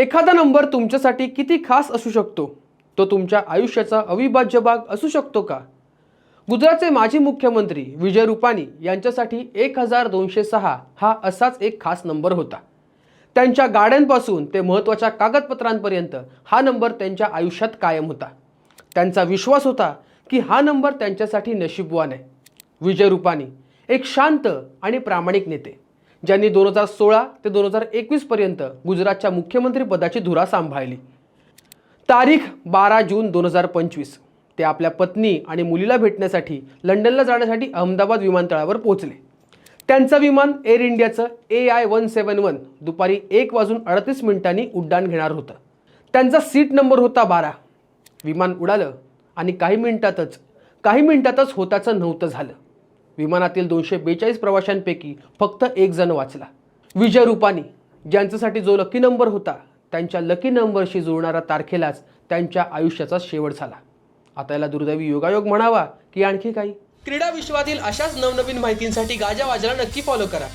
एखादा नंबर तुमच्यासाठी किती खास असू शकतो? तो तुमच्या आयुष्याचा अविभाज्य भाग असू शकतो का? गुजरातचे माजी मुख्यमंत्री विजय रुपानी यांच्यासाठी एक हजार दोनशे सहा हा असाच एक खास नंबर होता. त्यांच्या गाड्यांपासून ते महत्त्वाच्या कागदपत्रांपर्यंत हा नंबर त्यांच्या आयुष्यात कायम होता. त्यांचा विश्वास होता की हा नंबर त्यांच्यासाठी नशीबवान आहे. विजय रुपानी एक शांत आणि प्रामाणिक नेते. ज्यांनी दोन हजार सोळा ते दोन हजार एकवीसपर्यंत गुजरातच्या मुख्यमंत्रीपदाची धुरा सांभाळली. तारीख बारा जून दोन हजार पंचवीस. ते आपल्या पत्नी आणि मुलीला भेटण्यासाठी लंडनला जाण्यासाठी अहमदाबाद विमानतळावर पोहोचले. त्यांचं विमान एअर इंडियाचं A I one seven one दुपारी एक वाजून अडतीस मिनिटांनी उड्डाण घेणार होतं. त्यांचा सीट नंबर होता बारा. विमान उडालं आणि काही मिनिटातच काही मिनिटातच होताचं नव्हतं झालं. विमानातील दोनशे बेचाळीस प्रवाशांपैकी फक्त एक जण वाचला. विजय रुपानी ज्यांच्यासाठी जो लकी नंबर होता त्यांच्या लकी नंबरशी जुळणाऱ्या तारखेलाच त्यांच्या आयुष्याचा शेवट झाला. आता याला दुर्दैवी योगायोग म्हणावा की आणखी काही? क्रीडा विश्वातील अशाच नवनवीन माहितींसाठी गाजा वाजाला नक्की फॉलो करा.